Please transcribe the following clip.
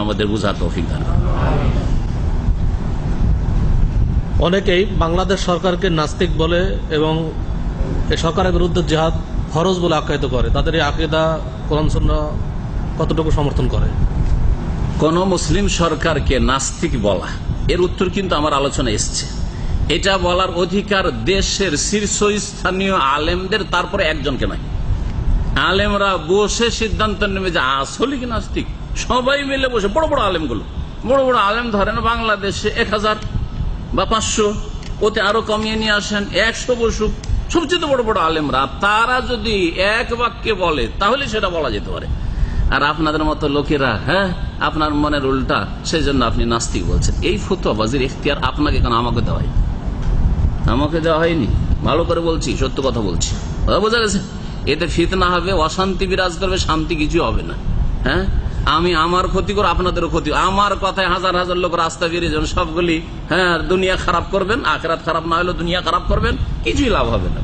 আমাদের বুঝা তৌফিক দান অনেকেই বাংলাদেশ সরকারকে নাস্তিক বলে এবং সরকারের বিরুদ্ধে জেহাদ ফরজ বলে আখ্যায়িত করে। তাদের এই আকিদা কোরআন কতটুকু সমর্থন করে? কোন মুসলিম সরকারকে নাস্তিক বলা এর উত্তর কিন্তু আমার আলোচনা এসছে। এটা বলার অধিকার দেশের শীর্ষস্থানীয় আলেমদের তারপরে একজনকে নয়। আলেমরা বসে সিদ্ধান্ত নেবে যে আসলে কি নাস্তিক। সবাই মিলে বসে, বড় বড় আলেমগুলো। বড় বড় আলেম ধরেন বাংলাদেশে এক হাজার বা পাঁচশো, ওতে আরও কমিয়ে নিয়ে আসেন, একশো বসুক। সবচেয়ে বড় বড় আলেমরা তারা যদি এক বাক্যে বলে, তাহলে সেটা বলা যেতে পারে। আর আপনাদের মতো লোকেরা হ্যাঁ আপনার মনের উল্টা সেই জন্য আপনি নাস্তিক বলছেন। এই ফতুয়াবাজির এখতিয়ার আপনাকে কেন আমাকে দেওয়া হয়নি? আমাকে দেওয়া হয়নি? ভালো করে বলছি, সত্য কথা বলছি। বোঝা গেছে? এতে ফিতনা হবে, অশান্তি বিরাজ করবে, শান্তি কিছু হবে না। হ্যাঁ? আমি আমার ক্ষতি করো, আপনাদেরও ক্ষতি আমার কথায় হাজার হাজার লোক রাস্তা বেরিয়ে যাবেন সবগুলি হ্যাঁ দুনিয়া খারাপ করবেন, আখরাত খারাপ না হলে দুনিয়া খারাপ করবেন, কিছুই লাভ হবে না।